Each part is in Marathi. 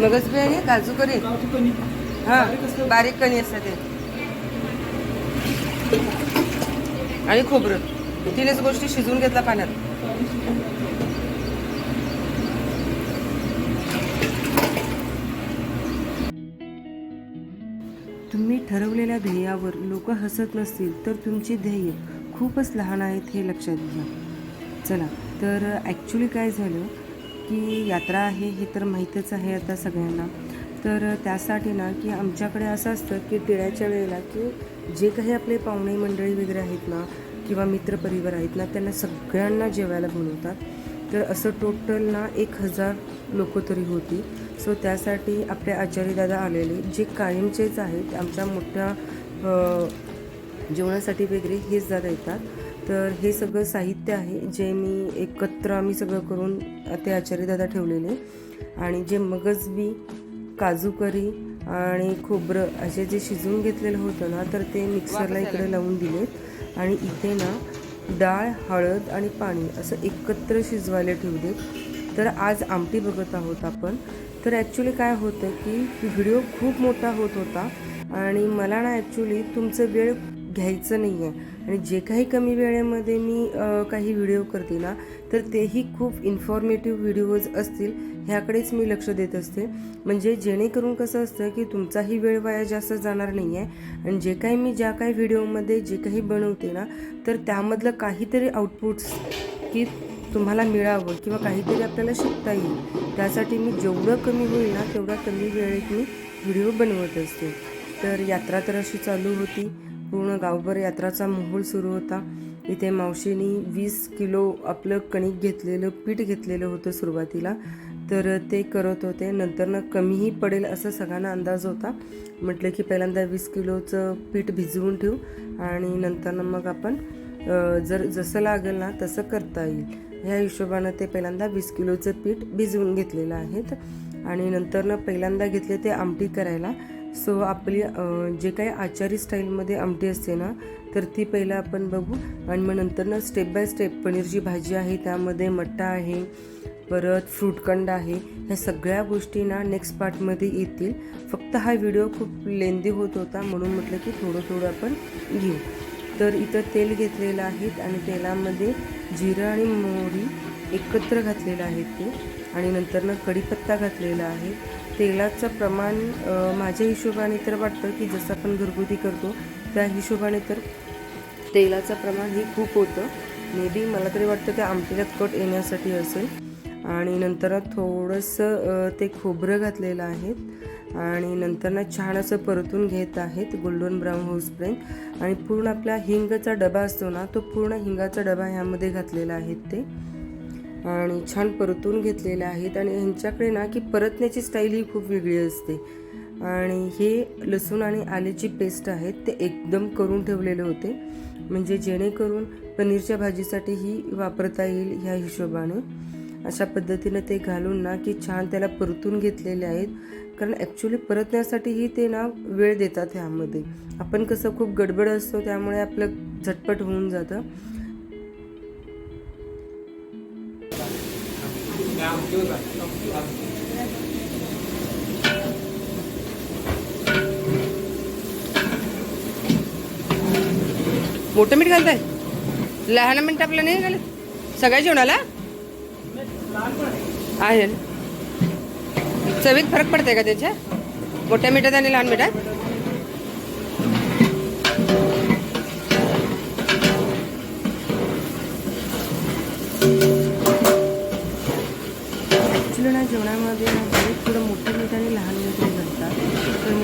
मगच बी आणि काजू करी हा बारीक कणी असतात ते. आणि खोबरं. तीनच गोष्टी शिजवून घेतला पाण्यात. तुम्ही ठरवलेल्या ध्येयावर लोक हसत नसतील तर तुमची ध्येय खूपच लहान आहेत हे लक्षात घ्या. चला तर ॲक्च्युली काय झालं? की यात्रा आहे हे तर माहीतच आहे आता सगळ्यांना. तर त्यासाठी ना की आमच्याकडे असं असतं की टिळ्याच्या वेळेला की जे काही आपले पाहुणे मंडळी वगैरे आहेत ना किंवा मित्रपरिवार आहेत ना त्यांना सगळ्यांना जेवायला बोलवतात. तर असं टोटल ना एक हजार लोक तरी होती. सो त्यासाठी आपले आचार्यदादा आलेले जे कायमचेच आहेत आमच्या मोठ्या जेवणासाठी वगैरे हेच दादा येतात. तर हे सगळं साहित्य आहे जे मी एकत्र आम्ही सगळं करून ते आचार्यदादा ठेवलेले. आणि जे मगज बी काजू करी आणि खोबरं असे जे शिजवून घेतलेलं होतं ना तर ते मिक्सरला इकडे लावून दिलेत आणि इथे ना डाळ हळद आणि पाणी असं एकत्र शिजवायला ठेवलेत तर आज आमटी बघत आहोत आपण. तर ॲक्च्युली काय होतं की व्हिडिओ खूप मोठा होत होता आणि मला ना ॲक्च्युली तुमचं वेळ घ्यायचं नाही आहे आणि जे काही कमी वेळेमध्ये मी काही व्हिडिओ करते ना तर तेही खूप इन्फॉर्मेटिव्ह व्हिडिओज असतील ह्याकडेच मी लक्ष देत असते. म्हणजे जेणेकरून कसं असतं की तुमचाही वेळ वाया जास्त जाणार नाही आहे आणि जे काही मी ज्या काही व्हिडिओमध्ये जे काही बनवते ना तर त्यामधलं काहीतरी आउटपुट्स की तुम्हाला मिळावं किंवा काहीतरी आपल्याला शिकता येईल. त्यासाठी मी जेवढं कमी होईल ना तेवढा कमी वेळेत मी व्हिडिओ बनवत असते. तर यात्रा तर अशी चालू होती. पूर्ण गावभर यात्राचा माहोल सुरू होता. इथे मावशीनी वीस किलो आपलं कणिक घेतलेलं पीठ घेतलेलं होतं सुरुवातीला. तर ते करत होते. नंतरनं कमीही पडेल असं सगळ्यांना अंदाज होता. म्हटलं की पहिल्यांदा वीस किलोचं पीठ भिजवून ठेवू आणि नंतरनं मग आपण जर जसं लागेल ना तसं करता येईल. ह्या हिशोबानं ते पहिल्यांदा वीस किलोचं पीठ भिजवून घेतलेलं आहेत. आणि नंतरनं पहिल्यांदा घेतले ते आमटी करायला. सो आपली जे काही आचारी स्टाईलमध्ये आमटी असते ना तर ती पहिलं आपण बघू. आणि मग नंतरनं स्टेप बाय स्टेप पनीरची भाजी आहे त्यामध्ये मट्टा आहे परत फ्रूटकंड आहे ह्या सगळ्या गोष्टी ना नेक्स्ट पार्टमध्ये येतील. फक्त हा व्हिडिओ खूप लेंदी होत होता म्हणून म्हटलं की थोडं थोडं आपण घेऊ. तर इथं तेल घेतलेलं आहे आणि तेलामध्ये जिरं आणि मोहरी एकत्र घातलेलं आहे ते. आणि नंतरनं कढीपत्ता घातलेला आहे. तेलाचं प्रमाण माझ्या हिशोबाने तर वाटतं की जसं आपण घरगुती करतो त्या हिशोबाने तर तेलाचं प्रमाण हे खूप होतं. मे बी मला तरी वाटतं ते आमटीला कट येण्यासाठी असेल. आणि नंतर थोडंसं ते खोबरं घातलेलं आहे आणि नंतर ना छान असं परतून घेत आहेत गोल्डन ब्राऊन होऊसपर्यंत आणि पूर्ण आपला हिंगचा डबा असतो ना तो पूर्ण हिंगाचा डबा ह्यामध्ये घातलेला आहे ते. आणि छान परतून घेतलेले आहेत आणि ह्यांच्याकडे ना की परतण्याची स्टाईल ही खूप वेगळी असते. आणि हे लसूण आणि आल्याची पेस्ट आहेत ते एकदम करून ठेवलेले होते. म्हणजे जेणेकरून पनीरच्या भाजीसाठी ही वापरता येईल ह्या हिशोबाने. अशा पद्धतीनं ते घालून ना की छान त्याला परतून घेतलेले आहेत. कारण ॲक्च्युली परतण्यासाठीही ते ना वेळ देतात ह्यामध्ये. आपण कसं खूप गडबड असतो त्यामुळे आपलं झटपट होऊन जातं. मोठं मीठ घालताय? लहान मीठ आपलं नाही घालत? सगळ्या जेवणाला? आहे. चवीत फरक पडतंय का त्याच्या? मोठ्या मिठात आणि लहान मिठात?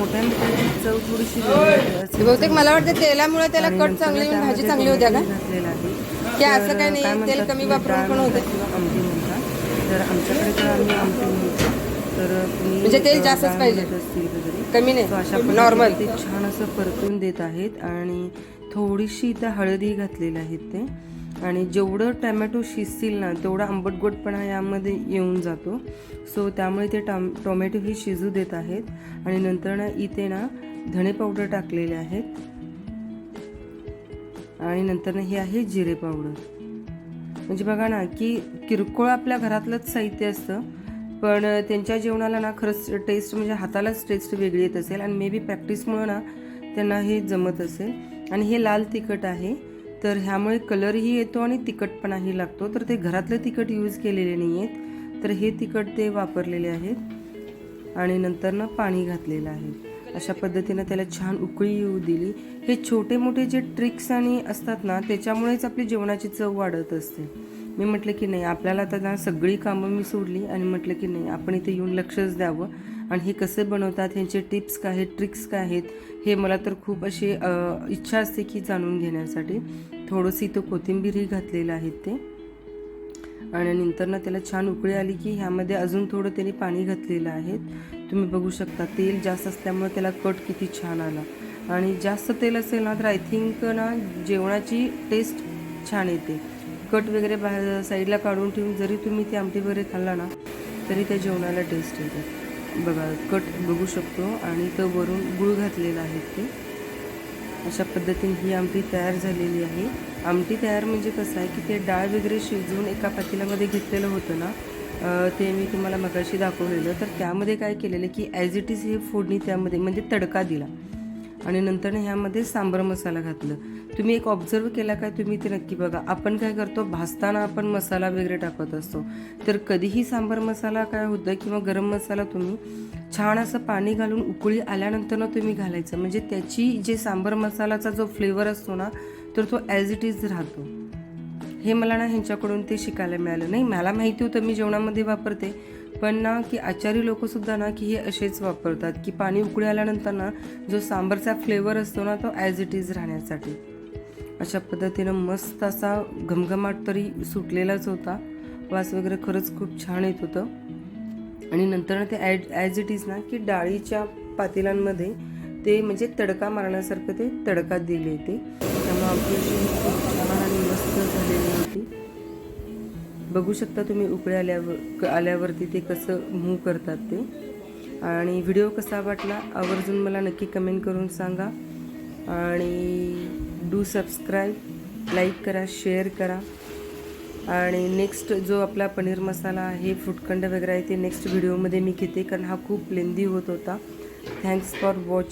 मोठ्या मिठाची चव थोडीशी वेगळी असते. बहुतेक मला वाटतं तेलामुळे त्याला आणि कट नंतर चांगली त्यामध्ये भाजी चांगली होत्या घातलेला आहे. की असं काही नाही, काय तेल कमी की वापरून डाळ पण होतं. म्हणतात किंवा आमटी म्हणतात तर आमच्याकडे तर आम्ही आमटी म्हणतो तर तुम्ही म्हणजे तेल अ, जास्तच डाळ पाहिजे. म्हणत असतील वगैरे. कमी अशा नाही पद्धतीने नॉर्मल ते छान असं परतून देत आहेत आणि थोडीशी इथं हळदी घातलेलं आहेत ते आणि जेवढं टॅमॅटो शिजतील ना तेवढा आंबट गोडपणा यामध्ये येऊन जातो. सो त्यामुळे ते टाम टोमॅटोही शिजू देत आहेत. आणि नंतर ना इथे ना धणे पावडर टाकलेले आहेत. आणि नंतर हे आहे जिरे पावडर. म्हणजे बघा ना की किरकोळ आपल्या घरातलंच साहित्य असतं. पण त्यांच्या जेवणाला ना खरंच टेस्ट म्हणजे हातालाच टेस्ट वेगळी येत असेल. आणि मे बी प्रॅक्टिसमुळं ना त्यांना हे जमत असेल. आणि हे लाल तिखट आहे. तर ह्यामुळे कलरही येतो आणि तिखटपणाही लागतो. तर ते घरातलं तिखट यूज केलेले नाही आहेत तर हे तिखट ते वापरलेले आहेत. आणि नंतर ना पाणी घातलेलं आहे. अशा पद्धतीनं त्याला छान उकळी येऊ दिली. हे छोटे मोठे जे ट्रिक्स आणि असतात ना त्याच्यामुळेच आपली जेवणाची चव वाढत असते. मी म्हटलं की नाही आपल्याला आता ना सगळी कामं मी सोडली आणि म्हटलं की नाही आपण इथे येऊन लक्षच द्यावं. आणि हे कसे बनवतात ह्यांचे टिप्स काय आहेत ट्रिक्स काय आहेत हे मला तर खूप अशी इच्छा असते की जाणून घेण्यासाठी. थोडंसं इथं कोथिंबीरही घातलेलं आहे ते. आणि नंतर ना त्याला छान उकळी आली की ह्यामध्ये अजून थोडं त्यांनी पाणी घातलेलं आहे. तुम्ही बघू शकता तेल जास्त असल्यामुळे त्याला कट किती छान आला. आणि जास्त तेल असेल ना तर आय थिंक ना जेवणाची टेस्ट छान येते. कट वगैरे बाहेर साईडला काढून ठेवून जरी तुम्ही ती आमटी वगैरे खाल्ला ना तरी त्या जेवणाला टेस्ट येते. बघा कट बघू शकतो. आणि तो वरून गुळ घातलेला आहे ते. अशा पद्धतीने ही आमटी तयार झालेली आहे. आमटी तयार म्हणजे कसं आहे की ते डाळ वगैरे शिजवून एका पातेल्यामध्ये घेतलेलं होतं ना ते मी तुम्हाला मगाशी दाखवलेलं. तर त्यामध्ये काय केलेलं की ॲज इट इज हे फोडणी त्यामध्ये म्हणजे तडका दिला. आणि नंतर ह्यामध्ये सांबर मसाला घातलं. तुम्ही एक ऑब्झर्व केला काय? तुम्ही ते नक्की बघा. आपण काय करतो? भाजताना आपण मसाला वगैरे टाकत असतो. तर कधीही सांबर मसाला काय होतं किंवा गरम मसाला तुम्ही छान असं पाणी घालून उकळी आल्यानंतर ना तुम्ही घालायचं. म्हणजे त्याची जे सांबर मसालाचा जो फ्लेवर असतो ना तर तो ॲज इट इज राहतो. हे मला ना ह्यांच्याकडून ते शिकायला मिळालं. नाही मला माहिती होतं मी जेवणामध्ये वापरते. पण ना की आचारी लोकसुद्धा ना की हे असेच वापरतात की पाणी उकळी आल्यानंतर ना जो सांबरचा फ्लेवर असतो ना तो ॲज इट इज राहण्यासाठी. अशा पद्धतीनं मस्त असा घमघमाट तरी सुटलेलाच होता. वास वगैरे खरंच खूप छान येत होतं. आणि नंतर ते ॲज ॲज इट इज ना की डाळीच्या पातेलांमध्ये ते म्हणजे तडका मारण्यासारखं ते तडका दिले ते त्यामुळे आमची खूप छान आणि मस्त झालेली होती. बघू शकता तुम्ही उकळे आल्यावर क- आल्यावरती ते कसं मूव करतात ते. आणि व्हिडिओ कसा वाटला आवर्जून मला नक्की कमेंट करून सांगा. आणि डू सबस्क्राईब लाईक करा शेअर करा. आणि नेक्स्ट जो आपला पनीर मसाला आहे फ्रूटखंड वगैरे आहे ते नेक्स्ट व्हिडिओमध्ये मी घेते कारण हा खूप लेंदी होत होता. Thanks for watch